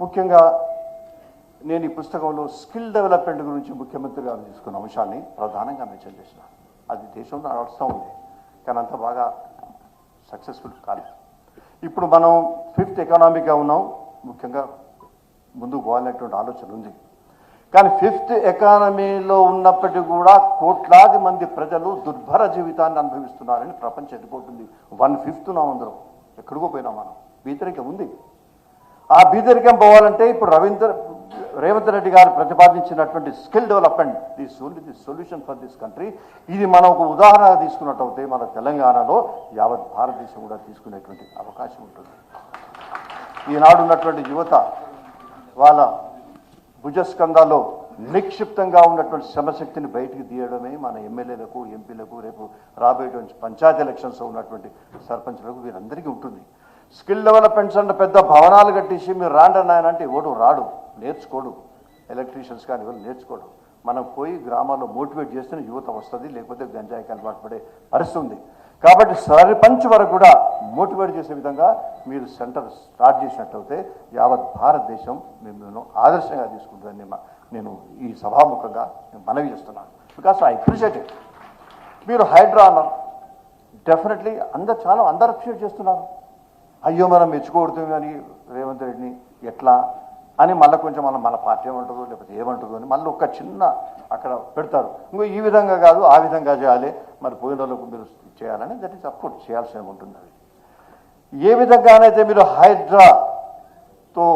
ముఖ్యంగా నేను ఈ పుస్తకంలో స్కిల్ డెవలప్మెంట్ గురించి ముఖ్యమంత్రి గారు తీసుకున్న అంశాన్ని ప్రధానంగా మెన్షన్ చేసిన. అది దేశంలో నడుస్తూ ఉంది. కానీ అంత బాగా సక్సెస్ఫుల్ కాలేదు ఇప్పుడు మనం ఫిఫ్త్ ఎకనామిక్గా ఉన్నాం. ముఖ్యంగా ముందుకు పోవాలనేటువంటి ఆలోచన ఉంది. కానీ ఫిఫ్త్ ఎకానమీలో ఉన్నప్పటికీ కూడా కోట్లాది మంది ప్రజలు దుర్భర జీవితాన్ని అనుభవిస్తున్నారని ప్రపంచం ఎదుర్కొంటుంది. వన్ ఫిఫ్త్ నా అందరం ఎక్కడికో పోయినాం మనం. బీదరికం ఉంది. ఆ బీదరికం పోవాలంటే ఇప్పుడు రవీంద్ర రేవంత్ రెడ్డి గారు ప్రతిపాదించినటువంటి skill development the the solution for this country ఇది మనం ఒక ఉదాహరణ తీసుకున్నట్టయితే మన తెలంగాణలో యావత్ భారతదేశం కూడా తీసుకునేటువంటి అవకాశం ఉంటుంది. ఈనాడు ఉన్నటువంటి యువత వాళ్ళ భుజస్కంధాల్లో నిక్షిప్తంగా ఉన్నటువంటి శ్రమశక్తిని బయటికి తీయడమే మన ఎమ్మెల్యేలకు ఎంపీలకు రేపు రాబోయేటువంటి పంచాయతీ ఎలక్షన్స్ ఉన్నటువంటి సర్పంచ్లకు వీరందరికీ ఉంటుంది. స్కిల్ డెవలప్మెంట్స్ అంటే పెద్ద భవనాలు కట్టేసి మీరు రాండి నాయన అంటే ఎవడు రాడు నేర్చుకోడు. ఎలక్ట్రీషియన్స్ కానీ ఎవరు నేర్చుకోడు. మనం పోయి గ్రామాల్లో మోటివేట్ చేస్తేనే యువత వస్తుంది లేకపోతే గంజాయికి అలవాటు పడే పరిస్థితి ఉంది. కాబట్టి సరిపంచ్ వరకు కూడా మోటివేట్ చేసే విధంగా మీరు సెంటర్ స్టార్ట్ చేసినట్లయితే యావత్ భారతదేశం మిమ్మల్ని ఆదర్శంగా తీసుకుంటుందని నేను- నేను ఈ సభాముఖంగా మనవి చేస్తున్నాను. బికాస్ ఐ అప్రిషియేట్ మీరు హైడ్రా అన్నారు. డెఫినెట్లీ అందరు చాలా అందరు అప్రిషియేట్ చేస్తున్నారు. అయ్యో మనం మెచ్చుకోకూడదు కానీ రేవంత్ రెడ్డిని ఎట్లా అని మళ్ళీ కొంచెం మన మన పార్టీ ఏమంటుందో లేకపోతే ఏమంటుందో అని మళ్ళీ ఒక చిన్న అక్కడ పెడతారు. ఇంకో ఈ విధంగా కాదు ఆ విధంగా చేయాలి. మరి పోయిన వాళ్ళకు మీరు చేయాలని దట్ ఈస్ అఫ్కోర్స్ చేయాల్సి ఉంటుంది అది. ఏ విధంగానైతే మీరు హైడ్రాతో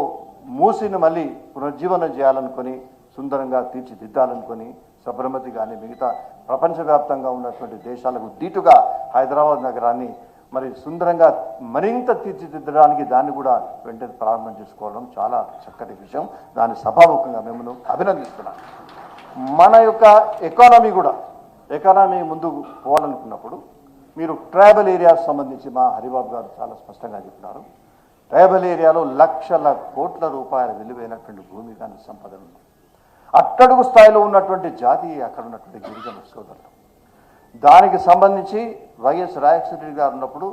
మూసిని మళ్ళీ పునర్జీవనం చేయాలనుకొని సుందరంగా తీర్చిదిద్దాలనుకొని సబర్మతి కానీ మిగతా ప్రపంచవ్యాప్తంగా ఉన్నటువంటి దేశాలకు దీటుగా హైదరాబాద్ నగరాన్ని మరి సుందరంగా మరింత తీర్చిదిద్దడానికి దాన్ని కూడా వెంటనే ప్రారంభం చేసుకోవడం చాలా చక్కటి విషయం. దాన్ని సభాముఖంగా మిమ్మల్ని అభినందిస్తున్నాను. మన యొక్క ఎకానమీ కూడా ఎకానమీ ముందుకు పోవాలనుకున్నప్పుడు మీరు ట్రైబల్ ఏరియాకు సంబంధించి మా హరిబాబు గారు చాలా స్పష్టంగా చెప్పినారు. ట్రైబల్ ఏరియాలో లక్షల కోట్ల రూపాయల విలువైనటువంటి భూమి కానీ సంపద ఉంది. అట్టడుగు స్థాయిలో ఉన్నటువంటి జాతి అక్కడ ఉన్నటువంటి గిరిజన సోదరులు. దానికి సంబంధించి వైఎస్ రాజశేఖర రెడ్డి గారు ఉన్నప్పుడు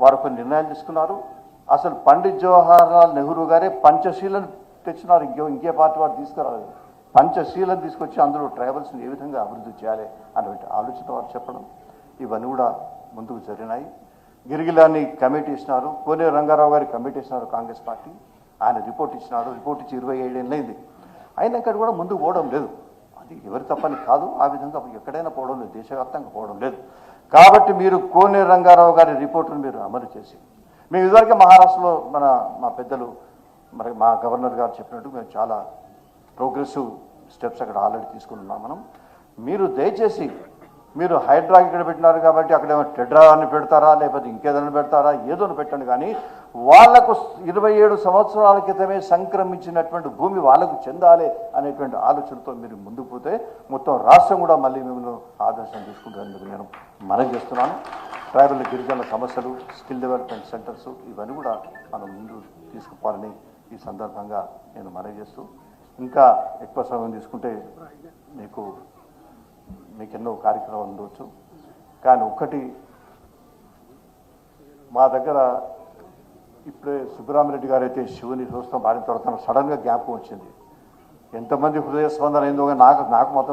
వారు కొన్ని నిర్ణయాలు తీసుకున్నారు. అసలు పండిత్ జవహర్లాల్ నెహ్రూ గారే పంచశీలను తెచ్చినారు. ఇంకో ఇంకే పార్టీ వారు తీసుకురాలేదు. పంచశీలను తీసుకొచ్చి అందులో ట్రైబల్స్ని ఏ విధంగా అభివృద్ధి చేయాలి అనేటువంటి ఆలోచన వారు చెప్పడం ఇవన్నీ కూడా ముందుకు జరిగినాయి. గిరిగిలాన్ని కమిటీ ఇచ్చినారు. కోనే రంగారావు గారి కమిటీ ఇచ్చినారు కాంగ్రెస్ పార్టీ. ఆయన రిపోర్ట్ ఇచ్చినారు. రిపోర్ట్ ఇచ్చి ఇరవై ఏడేళ్ళైంది. అయినా ఇక్కడ కూడా ముందుకు పోవడం లేదు. అది ఎవరి తప్పని కాదు. ఆ విధంగా ఎక్కడైనా పోవడం లేదు. దేశవ్యాప్తంగా పోవడం లేదు. కాబట్టి మీరు కోనే రంగారావు గారి రిపోర్టును మీరు అమలు చేసి మేము ఇదివరకే మహారాష్ట్రలో మన మా పెద్దలు మరి మా గవర్నర్ గారు చెప్పినట్టు మేము చాలా ప్రోగ్రెసివ్ స్టెప్స్ అక్కడ ఆల్రెడీ తీసుకుని ఉన్నాం మనం. మీరు దయచేసి మీరు హైడ్రా ఇక్కడ పెట్టినారు కాబట్టి అక్కడ ఏమో టెడ్రా అని పెడతారా లేకపోతే ఇంకేదైనా పెడతారా ఏదో పెట్టండి. కానీ వాళ్ళకు ఇరవై ఏడు సంవత్సరాల క్రితమే సంక్రమించినటువంటి భూమి వాళ్ళకు చెందాలి అనేటువంటి ఆలోచనతో మీరు ముందుకు పోతే మొత్తం రాష్ట్రం కూడా మళ్ళీ మిమ్మల్ని ఆదర్శం తీసుకుంటారని నేను మనం చేస్తున్నాను. ట్రైబల్ గిరిజనుల సమస్యలు స్కిల్ డెవలప్మెంట్ సెంటర్స్ ఇవన్నీ కూడా మనం ముందు తీసుకుపోవాలని ఈ సందర్భంగా నేను మనవి చేస్తూ ఇంకా ఎక్కువ సమయం తీసుకుంటే మీకు మీకు ఎన్నో కార్యక్రమం ఉండవచ్చు కానీ ఒక్కటి మా దగ్గర ఇప్పుడే సుబ్బరామిరెడ్డి గారు అయితే శివుని చూస్తాం భార్య తర్వాత సడన్గా జ్ఞాపకం వచ్చింది. ఎంతమంది హృదయ స్పందన అయిందో నాకు నాకు మాత్రం